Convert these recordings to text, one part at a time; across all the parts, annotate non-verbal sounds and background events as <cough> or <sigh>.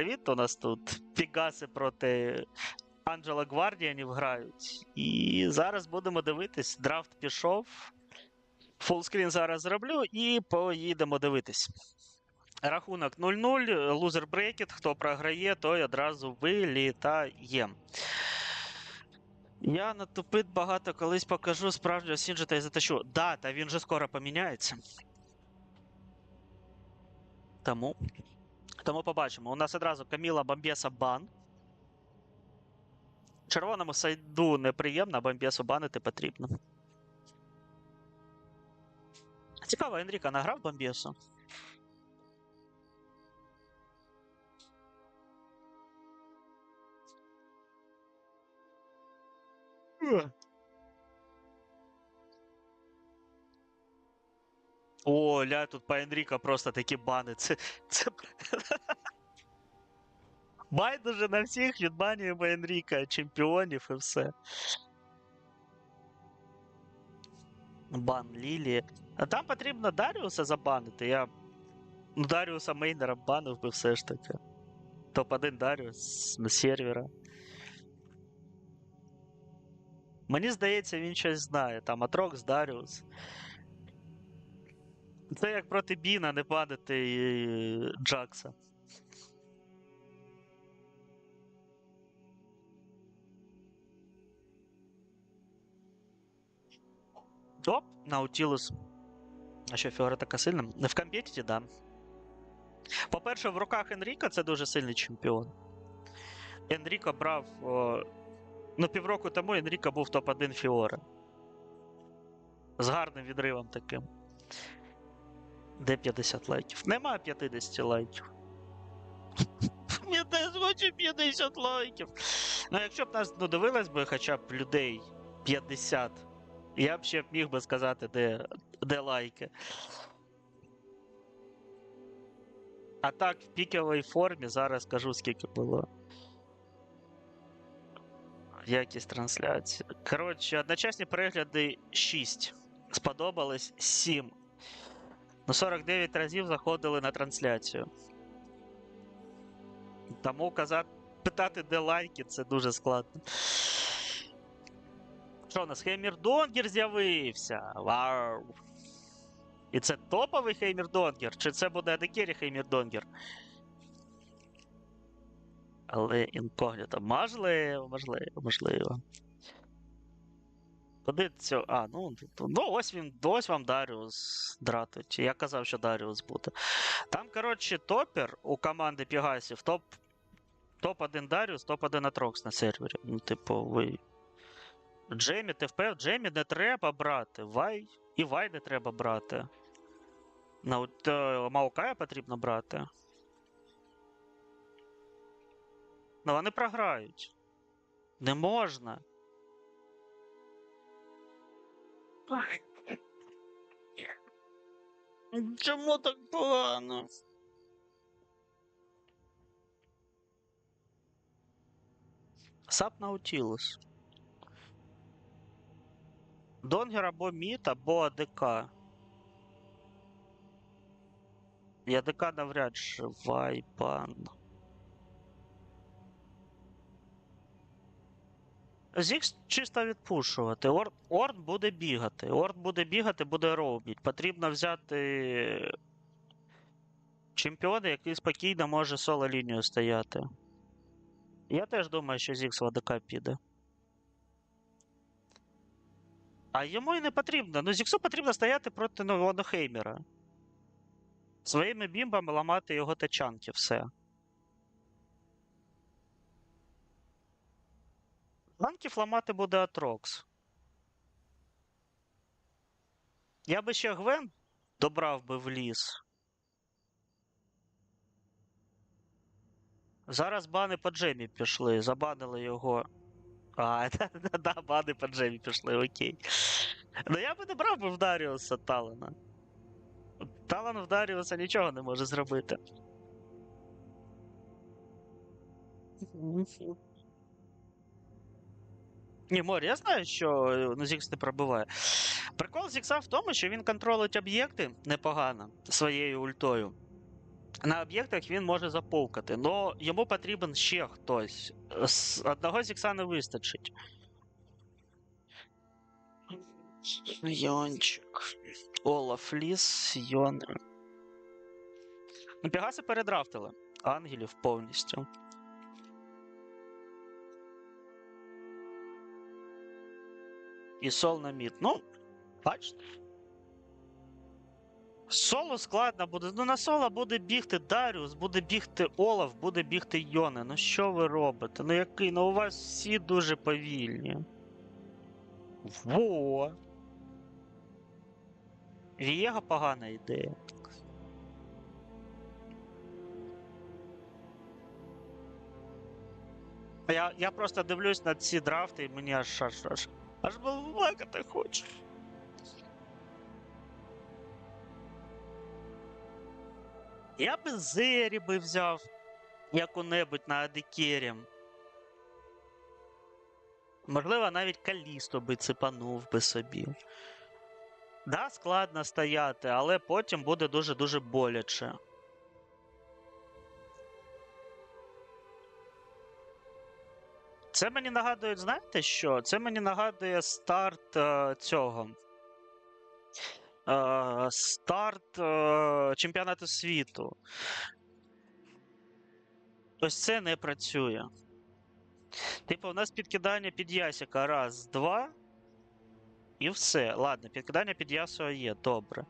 привіт! У нас тут Пігаси проти Анджела Гвардіанів грають. І зараз будемо дивитись. Драфт пішов. Фулскрін зараз зроблю і поїдемо дивитись. Рахунок 0-0, лузер брекет. Хто програє, той одразу вилітає. Я на тупит багато колись покажу справжнього Сінджета і затащу. Да, та він же скоро поміняється. Тому. Тому побачимо. У нас одразу Каміла Бомбєса бан. Червоному сайду неприємно, а Бомбєсу банити потрібно. Цікаво, Енріка награв Бомбєсу. О, ля, тут по Енріка просто такі бани. Це. це... Байдуже на всіх відбанюємо Енріка, чемпіонів і все. Бан Лілі. А там потрібно Даріуса забанити. Я. Ну, Даріуса Мейнера банив би все ж таки. Топ-1 Даріус на сервера. Мені здається, він щось знає. Там Атрокс, Даріус. Це як проти Біна не падати Джакса. Оп, Наутілус. А що Фіора така сильна? В компетіті, да. По-перше, в руках Енріка це дуже сильний чемпіон. Енріко брав. О, ну, півроку тому Енріко був топ-1 Фіора. З гарним відривом таким. Де 50 лайків? Нема 50 лайків. <laughs> Я теж хочу 50 лайків. Ну, якщо б нас ну, дивилось би хоча б людей 50, я б ще б міг би сказати, де, де лайки. А так, в піковій формі зараз скажу, скільки було. Якість трансляції. Коротше, одночасні перегляди 6. Сподобалось 7. Ну, 49 разів заходили на трансляцію. Тому казати, питати, де лайки, це дуже складно. Що у нас Хеймір Донгер з'явився? Вау! І це топовий Хеймір Донгер? Чи це буде Адекері Хеймір Донгер? Але інкогніто. Можливо, можливо, можливо. Куди цього? А, ну, ну ось він, ось вам Даріус дратить. Я казав, що Даріус буде. Там, коротше, топер у команди Пігасів топ. Топ-1 Даріус, топ-1 Атрокс на сервері. Ну, типу, ви. Джемі, ТФП, Джемі не треба брати. Вай. І Вай не треба брати. Ну, Маукая потрібно брати. Ну, вони програють. Не можна. Чому так погано? Сап Наутілус. Донгер або Міт, або АДК. І АДК навряд чи Вайпан. Зікс чисто відпушувати. Орд, Орд буде бігати. Орд буде бігати, буде робити. Потрібно взяти чемпіона, який спокійно може соло лінію стояти. Я теж думаю, що Зікс в АДК піде. А йому і не потрібно. Ну, Зіксу потрібно стояти проти нового Хеймера. Своїми бімбами ламати його тачанки, все. Танків ламати буде Атрокс. Я би ще Гвен добрав би в ліс. Зараз бани по Джемі пішли, забанили його. А, <laughs> да, да, бани по Джемі пішли, окей. Ну я би не брав би в Даріуса Талана. Талан в Даріуса нічого не може зробити. <laughs> Ні, Морі, я знаю, що ну, Зікс не пробиває. Прикол Зікса в тому, що він контролить об'єкти непогано своєю ультою. на об'єктах він може заполкати, але йому потрібен ще хтось. З одного зікса не вистачить. Йончик. Олаф Ліс, Йон. Ну, передрафтили. Ангелів повністю. І сол на мід. Ну, бачите. Соло складно буде. Ну на соло буде бігти Даріус, буде бігти Олаф, буде бігти Йоне. Ну що ви робите? Ну який? Ну у вас всі дуже повільні. Во. Вієга погана ідея. Я, я просто дивлюсь на ці драфти, і мені аж аж аж. Аж балакати хочу. Я би Зері би взяв яку-небудь на Адикері. Можливо, навіть Калісто би цепанув би собі. Да, складно стояти, але потім буде дуже-дуже боляче. Це мені нагадує, знаєте що? Це мені нагадує старт е, цього. Е, старт е, чемпіонату світу. Ось це не працює. Типу, у нас підкидання під ясіка раз, два. І все. Ладно, підкидання під ясо є, добре.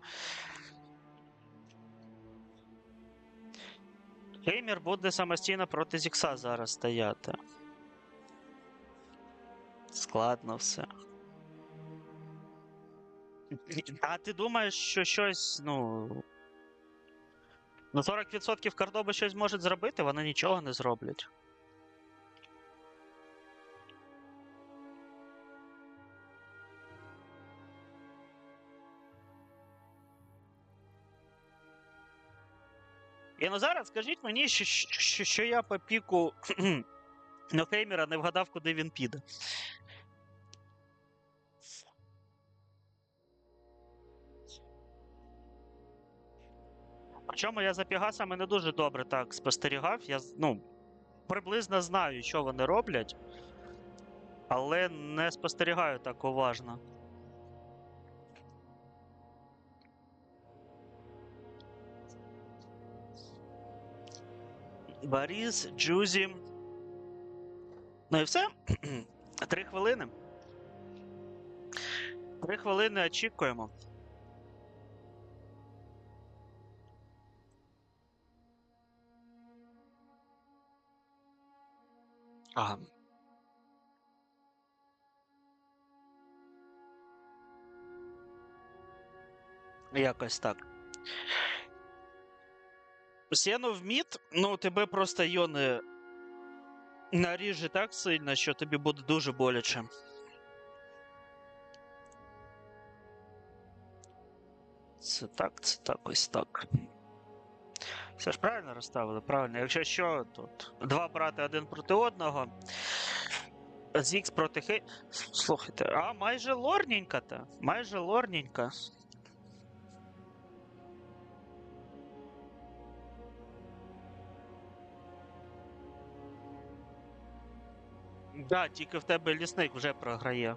Геймер буде самостійно проти Зікса зараз стояти. Складно все. А ти думаєш, що щось, ну. На 40% кардоби щось можуть зробити, вони нічого не зроблять. І ну зараз скажіть мені, що, що, що я по піку <clears throat> Нохеймера не вгадав, куди він піде. Причому я за Пігасами не дуже добре так спостерігав. Я ну, приблизно знаю, що вони роблять, але не спостерігаю так уважно. Борис, Джузі. Ну і все. <clears throat> Три хвилини. Три хвилини очікуємо. Ага. Якось так. Сіно в мід, ну тебе просто йони наріже так сильно, що тобі буде дуже боляче. Це так, це так, ось так. Все ж правильно розставили? Правильно. Якщо що, тут два брати один проти одного. Зікс проти Хей. Слухайте, а майже лорненька та Майже лорненька. Да, тільки в тебе лісник вже програє.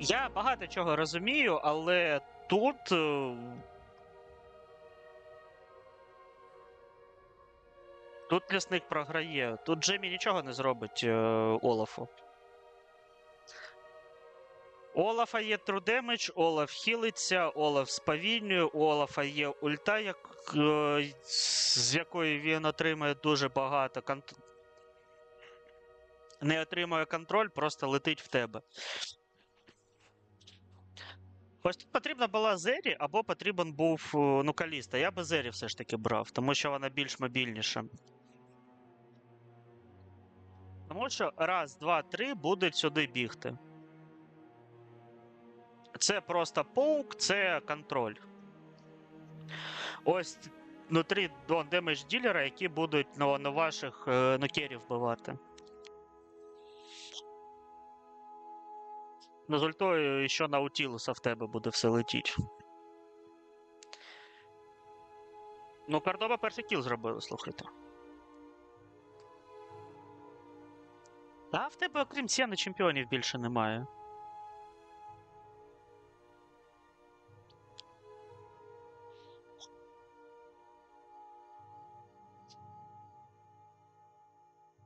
Я багато чого розумію, але тут. е, Тут лісник програє. Тут Джиммі нічого не зробить е, Олафу. Олафа є true Олаф хілиться, Олаф сповільнює, у Олафа є ульта, як, е, з якої він отримує дуже багато конт... Не отримує контроль, просто летить в тебе. Ось тут потрібна була Зері, або потрібен був е, ну, Каліста. Я би Зері все ж таки брав, тому що вона більш мобільніша. Тому що раз, два, три будуть сюди бігти. Це просто паук, це контроль. Ось внутрі демедж ділера, які будуть ну, на ваших е, нокерів вбивати. Ну, з ультою ще Наутілуса в тебе буде все летіть. Ну, Кордоба перший кіл зробили, слухайте. А в тебе, окрім Сіни, чемпіонів більше немає.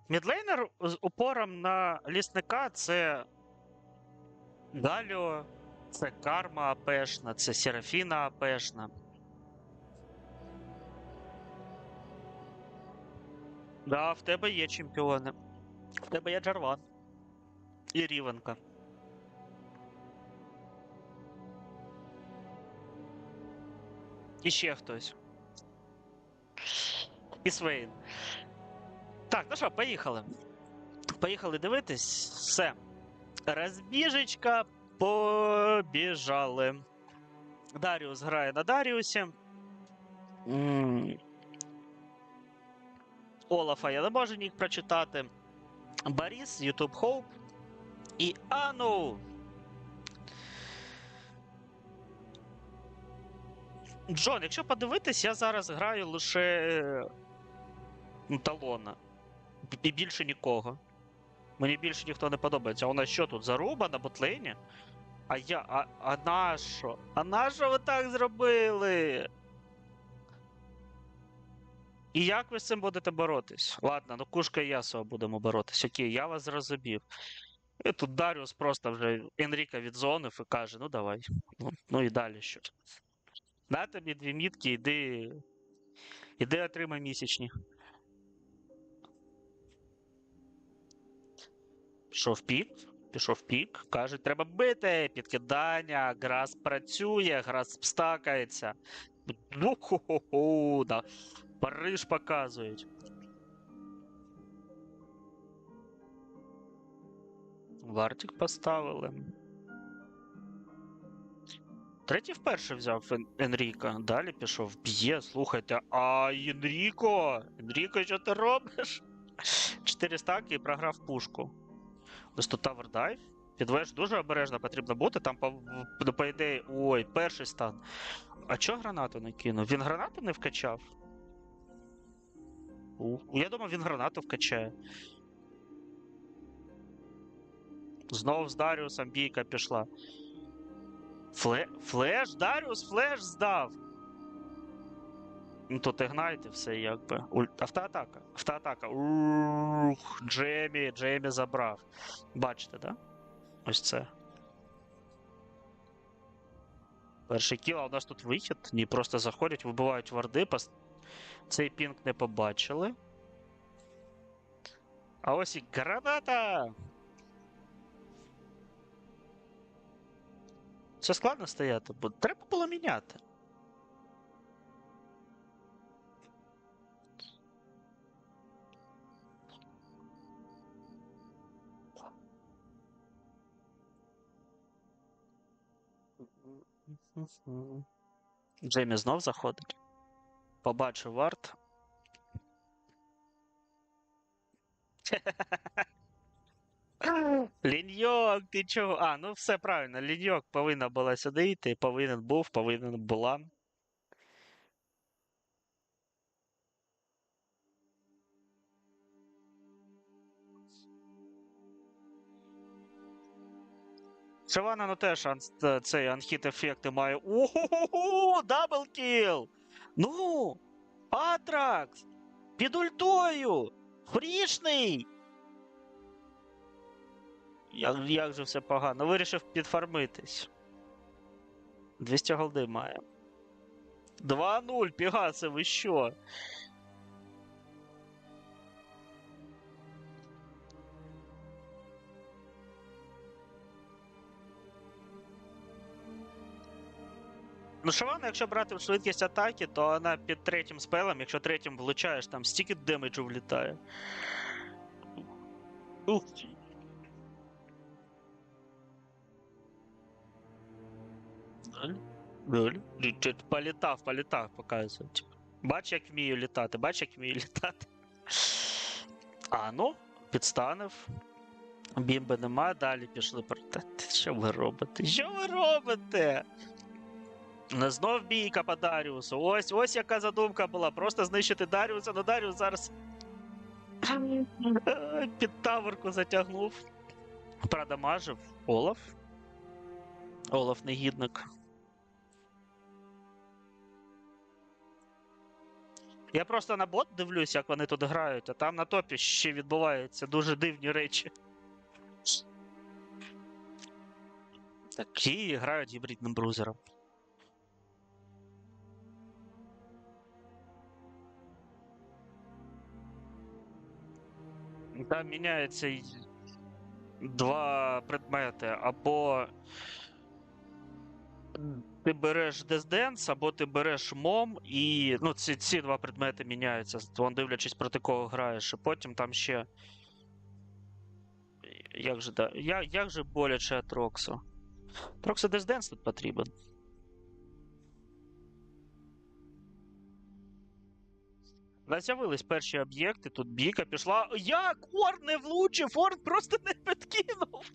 Мідлейнер з упором на лісника це Галіо, це Карма АПшна, це Серафіна АПшна. Да, в тебе є чемпіони. В тебе є Джарван. І Рівенка. І ще хтось. І Свейн. Так, ну що, поїхали. Поїхали дивитись. Все. Розбіжечка побіжали. Даріус грає на Даріусі. Олафа я не можу нік прочитати. Борис, YouTube Hope і Ану. Джон, якщо подивитись, я зараз граю лише е, талона. І більше нікого. Мені більше ніхто не подобається. А у нас що тут? Заруба на ботлейні? А я. А, а на що? А на що ви так зробили? І як ви з цим будете боротись? Ладно, ну кушка і Ясо будемо боротись. Окей, я вас зрозумів. І тут Даріус просто вже Енріка відзонив і каже: ну давай. Ну, ну і далі що. На тобі дві мітки, іди. Іди отримай місячні. Пішов пік, пішов пік, каже, треба бити, підкидання, грас працює, грас стакається. Ну, хо-хо-хо, да. Париж показують. Вартік поставили. Третій вперше взяв Ен- Енріка. Далі пішов. Б'є, слухайте. А Енріко! Енріко, що ти робиш? Чотири стаки і програв пушку. Tower Dive. Підвеш дуже обережно потрібно бути. Там по, по ідеї. Ой, перший стан. А чого гранату не кинув? Він гранату не вкачав? У, я думав, він гранату вкачає. Знову з Даріусом бійка пішла. Фле... Флеш? Даріус флеш здав. Ну тут ігнайте все якби. Автоатака. Автоатака. Ух, Джемі, Джемі забрав. Бачите, да? Ось це. Перший кіл, а у нас тут вихід. Ні, просто заходять, вибивають варди. Пос... Цей пінг не побачили. А ось і граната! Це складно стояти, бо треба було міняти. Джеймі знов заходить. Побачив варт. <laughs> Ліньйок, ти чого? А, ну все правильно. Ліньйок повинна була сюди йти, повинен був, повинен була. Шивана, ну теж ан- т- цей анхіт ефекти має. Ого, даблкіл! Ну! Атракс! Під ультою! Фрішний! Як, як же все погано. Вирішив підфармитись. 200 голди має. 2-0, Пігаси, ви що? Ну, Шавана, якщо брати в швидкість атаки, то вона під третім спелем, якщо третім влучаєш, там стільки демеджу влітає. Ух. Політав, політав, показує. Бач, як вмію літати, бач, як вмію літати. А ну, підстанив. Бімби нема, далі пішли проте. Що ви робите? Що ви робите? Ну, Знов бійка по Даріусу. Ось ось яка задумка була. Просто знищити Даріуса, але Даріус зараз е, під таверку затягнув. Продамажив Олаф. Олаф негідник. Я просто на бот дивлюсь, як вони тут грають, а там на топі ще відбуваються дуже дивні речі. Такі грають гібридним брузером. Там міняється два предмети. Або ти береш Dance, або ти береш мом, і ну, ці, ці два предмети міняються, вон дивлячись проти кого граєш. І потім там ще. Як же, да, як, як же боляче Троксу? Death Dance тут потрібен. У З'явились перші об'єкти, тут бійка пішла. Як? Орн не влучив! Орн просто не підкинув!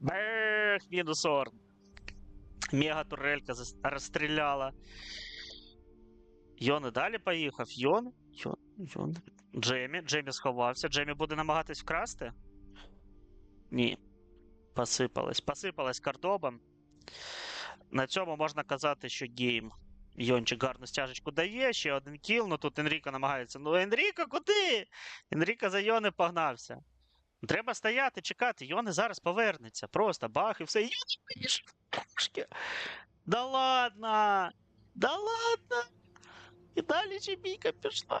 Бех, мінус Орн. Мега турелька розстріляла. Йон і далі поїхав. Йон. Йон. Йон. Джемі. Джемі сховався. Джемі буде намагатись вкрасти? Ні. Посипалась. Посипалась кардобом. На цьому можна казати, що гейм. Йончик гарну стяжечку дає, ще один кіл, ну тут Енріко намагається. Ну, Енріко, куди? Енріко за Йони погнався. Треба стояти, чекати. Йони зараз повернеться. Просто бах і все. Йони вийшов. Да ладно! Да ладно! І далі ще бійка пішла.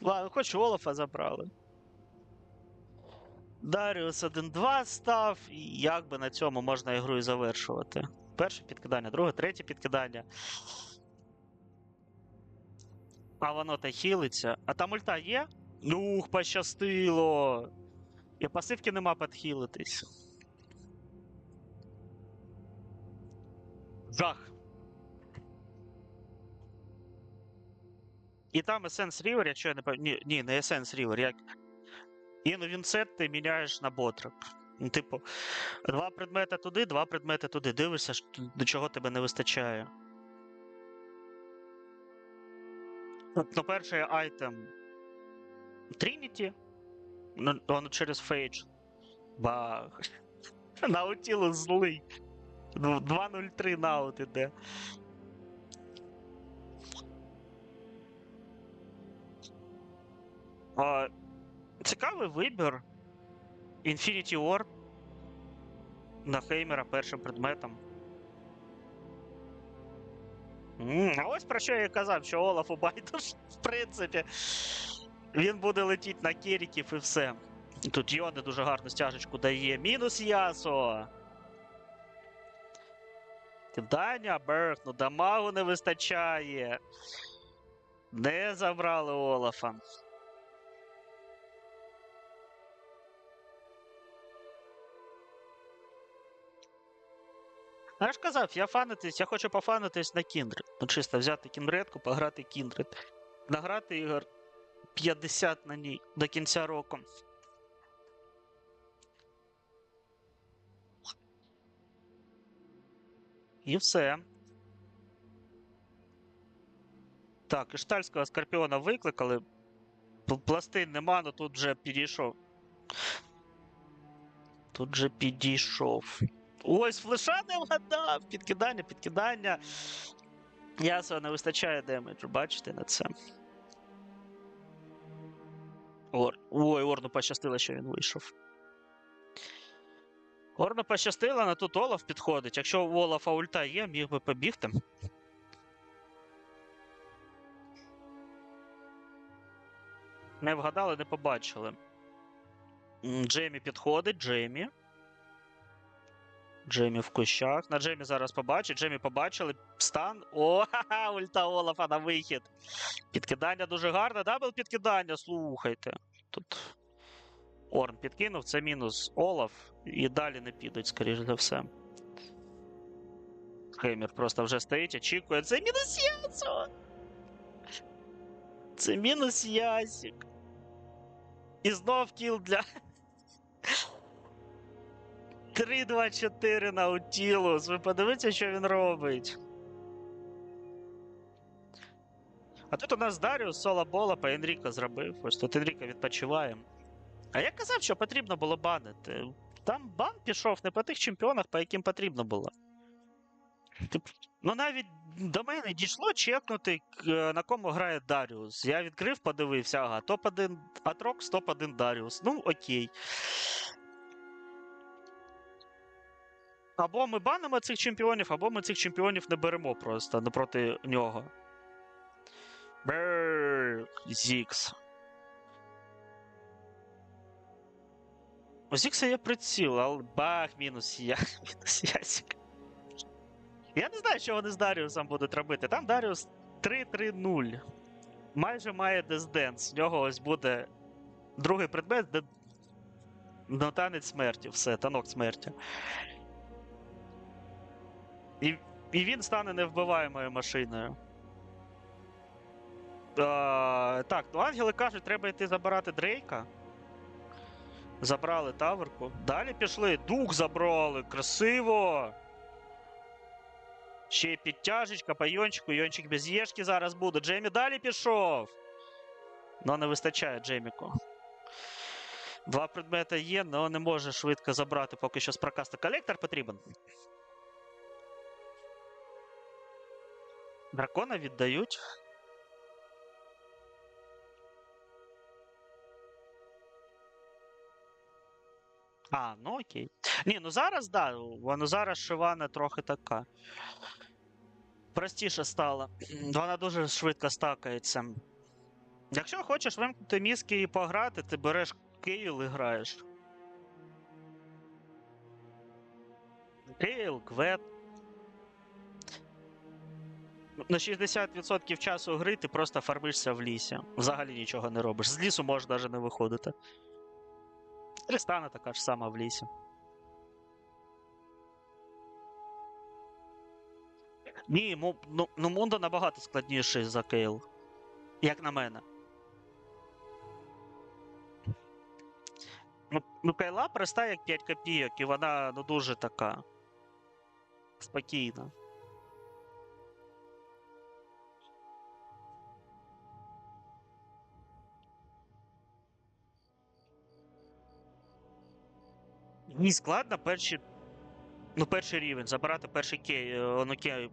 Ладно, хоч Олафа забрали. Даріус 1-2 став, і як би на цьому можна ігру і завершувати. Перше підкидання, друге, третє підкидання. А воно та хілиться. А там ульта є? Ух, пощастило! І пасивки нема підхилитись. Жах. І там Essence River, якщо я не пам'ятаю. Ні, не Essence River, як. Іну Вінсет ти міняєш на Ботрик. Ну, типу, два предмети туди, два предмети туди. Дивишся, до чого тебе не вистачає. Ну, перший айтем Trinity. Ну, воно через Фейдж. Бах. <laughs> Наутілус злий. 2.03 наут іде. Цікавий вибір. Infinity War на Хеймера першим предметом. А ось про що я казав, що Олафу байдуже, <laughs> в принципі. Він буде летіти на керіків і все. Тут Йони дуже гарну стяжечку дає. Мінус Ясо. Кидання, Берг, ну дамагу не вистачає. Не забрали Олафа. А я ж казав, я фанитись, я хочу пофанитись на Кіндред. Ну чисто взяти кінредку, пограти Кіндред. Награти ігор 50 на ній до кінця року. І все. Так, Іштальського Скорпіона викликали. Пластин нема, але тут вже підійшов. Тут же підійшов. Ось флеша не вгадав! Підкидання, підкидання. Ясо не вистачає демеджу, бачите на це. Ор... Ой, Орну пощастило, що він вийшов. Орну пощастило, але тут Олаф підходить. Якщо у Олафа ульта є, міг би побігти. Не вгадали, не побачили. Джеймі підходить, Джеймі. Джеймі в кущах. На Джеймі зараз побачить. Джеймі побачили. Стан. О, <laughs> ха-ха, ульта Олафа на вихід. Підкидання дуже гарне. Дабл підкидання, слухайте. Тут Орн підкинув, це мінус Олаф. І далі не підуть, скоріш за все. Хеймер просто вже стоїть, очікує. Це мінус Ясо! Це мінус Ясік. І знов кіл для. 3-2-4 Наутілус. Ви подивіться, що він робить. А тут у нас Даріус соло бола по Енріко зробив. Ось тут Енріко відпочиває. А я казав, що потрібно було банити. Там бан пішов не по тих чемпіонах, по яким потрібно було. Ну навіть до мене дійшло чекнути, на кому грає Даріус. Я відкрив, подивився, ага, топ-1 Атрокс, топ-1 Даріус. Ну, окей. Або ми банимо цих чемпіонів, або ми цих чемпіонів не беремо просто напроти нього. Бррр, Зікс. У Зікса є приціл, але бах, мінус я. <laughs> Мінус ясик. Я не знаю, що вони з Даріусом будуть робити. Там Даріус 3-3-0. Майже має Дезденс. В нього ось буде другий предмет, де ну, смерті. Все, танок смерті. І, і він стане невбиваємою машиною. А, так, ну ангели кажуть, треба йти забирати Дрейка. Забрали таверку. Далі пішли. Дух забрали. Красиво. Ще підтяжечка по Йончику. Йончик без єшки зараз буде. Джеймі далі пішов. Ну, не вистачає Джейміку. Два предмети є, але не може швидко забрати поки що з. Колектор потрібен. Дракона віддають. А, ну окей. Ні, ну зараз да, воно зараз Шивана трохи така. Простіше стала. <clears throat> Вона дуже швидко стакається. Якщо хочеш вимкнути мізки і пограти, ти береш Кейл і граєш. Кейл, Квет. На 60% часу гри ти просто фармишся в лісі. Взагалі нічого не робиш. З лісу можеш навіть не виходити. Тристана така ж сама в лісі. Ні, му, ну, ну Мундо набагато складніший за Кейл. Як на мене. Ну, ну Кейла проста як 5 копійок, і вона ну дуже така. Спокійна. Ні, складно перші. Ну, перший рівень, забирати перший кей. Ну, кей.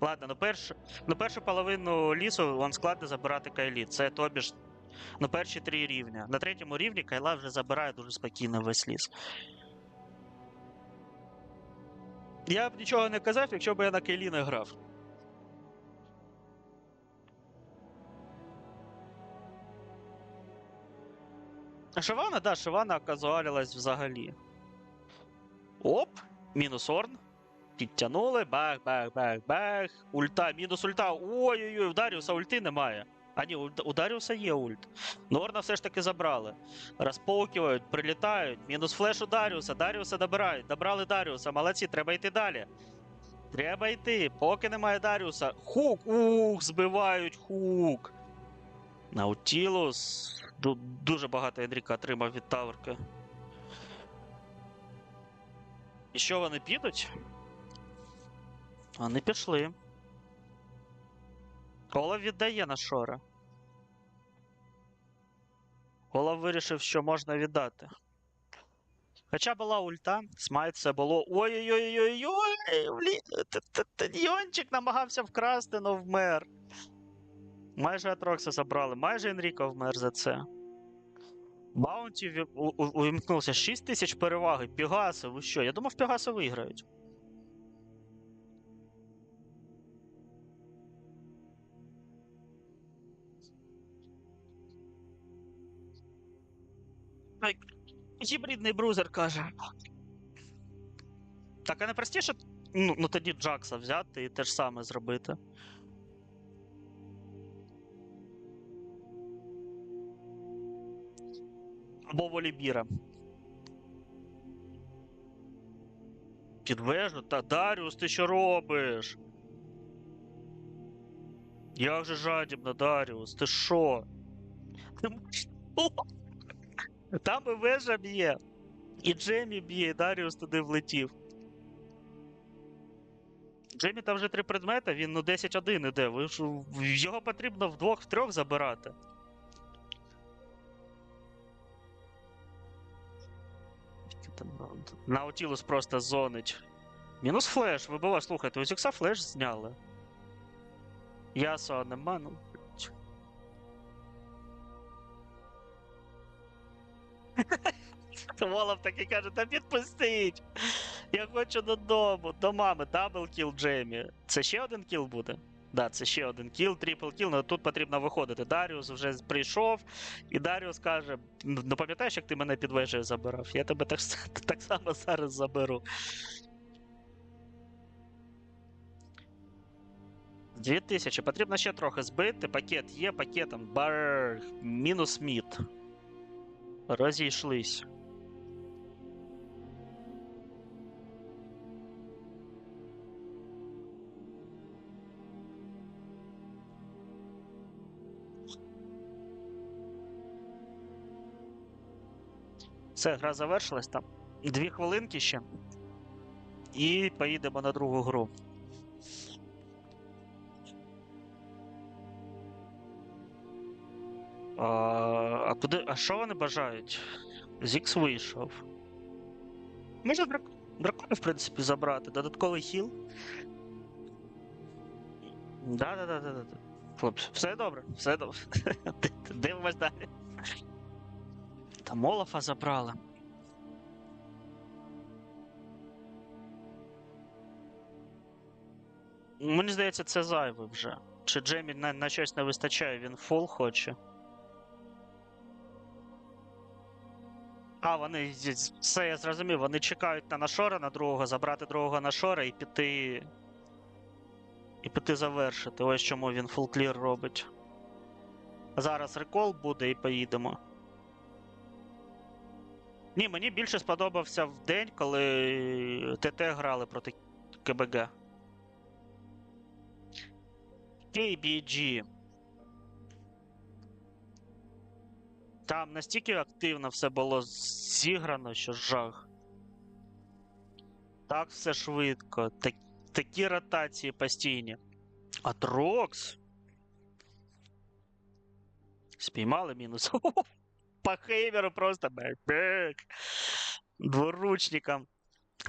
Ладно, ну, перш, ну першу половину лісу вам складно забирати кайліт. Це тобі ж ну, перші три рівня. На третьому рівні кайла вже забирає дуже спокійно весь ліс. Я б нічого не казав, якщо б я на Кейлі не грав. А Шивана, да, Шивана казуалилась взагалі. Оп, мінус Орн. Підтягнули, бах, бах, бах, бах. Ульта, мінус ульта. Ой-ой-ой, Даріуса ульти немає. А ні, у, Даріуса є ульт. Норна все ж таки забрали. Розпокивають, прилітають. Мінус флеш у Даріуса. Даріуса добирають. Добрали Даріуса. Молодці, треба йти далі. Треба йти. Поки немає Даріуса. Хук! Ух, збивають хук. Наутілус. Дуже багато Енріка отримав від Таверки. І що вони підуть? Вони пішли. Олаф віддає на Шора. Олаф вирішив, що можна віддати. Хоча була ульта, смайт це було. Ой-ой-ой-ой-ой! Йончик намагався вкрасти, но вмер. Майже Атрокса забрали, майже Енріко вмер за це. Баунті увімкнувся 6 тисяч переваги. Пігаси, ви що? Я думав, Пігаси виграють. Гібридний брузер каже. Так, а не простіше, ну, ну тоді Джакса взяти і те ж саме зробити. Або Волібіра. Під вежу? Та Даріус, ти що робиш? Як же жадібно, Даріус, ти що? Ти <laughs> м- Там і вежа б'є. І Джемі б'є, і Даріус туди влетів. Джемі там вже три предмети, він ну 10-1 іде. Його потрібно вдвох в трьох забирати. Наутілус просто зонить. Мінус флеш, вибивав, слухайте, у Зікса флеш зняли. Ясо нема, ну. <laughs> Волов таки каже, та підпустіть. Я хочу додому, до мами, дабл кіл Джеймі. Це ще один кіл буде? Да, це ще один кіл, трипл кіл, але тут потрібно виходити. Даріус вже прийшов, і Даріус каже: ну пам'ятаєш, як ти мене під вежею забирав? Я тебе так, <laughs> так само зараз заберу. Дві тисячі. Потрібно ще трохи збити. Пакет є, пакетом. Бар. Мінус мід. Розійшлись. Все, гра завершилась там. Дві хвилинки ще. І поїдемо на другу гру. А, а куди. А що вони бажають? Зікс вийшов. Можна драк... дракона, в принципі, забрати. Додатковий хіл. Да, да, да, да, да. Хлопці, все добре, все добре. <laughs> Дивимось далі. Та Молофа забрали. Мені здається, це зайве вже. Чи Джемі на, на щось не вистачає, він фол хоче. А, вони все я зрозумів. Вони чекають на Нашора на другого, забрати другого Нашора і піти. І піти завершити. Ось чому він фулклір робить. Зараз рекол буде і поїдемо. Ні, мені більше сподобався в день, коли ТТ грали проти КБГ. KBG. Там настільки активно все було зіграно, що жах. Так все швидко. Так, такі ротації постійні. А Трокс. Спіймали мінус. <laughs> По хейверу просто бек. Дворучникам.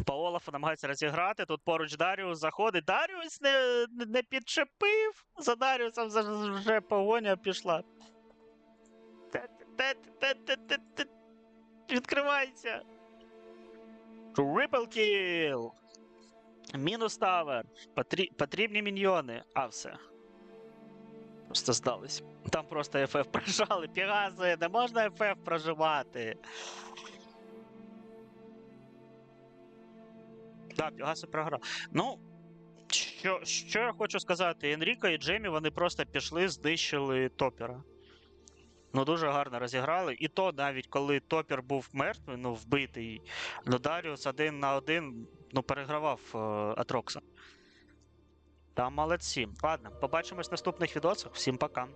По намагається розіграти. Тут поруч Даріус заходить. Даріус не, не- підчепив. За Даріусом вже погоня пішла. Те-те-те-те-те-те. Triple kill. Мінус тавер. Потрібні міньйони. А, все. Просто здались. Там просто FF <laughs> прожали. Пігази, не можна FF проживати. Так, Пігаси програв. Ну, що, що я хочу сказати, Енріко і Джемі вони просто пішли, знищили топера. Ну, дуже гарно розіграли. І то навіть коли топер був мертвий, ну, вбитий, ну один на один ну, перегравав е, Атрокса. Там молодці. Ладно, побачимось в наступних відосах. Всім пока.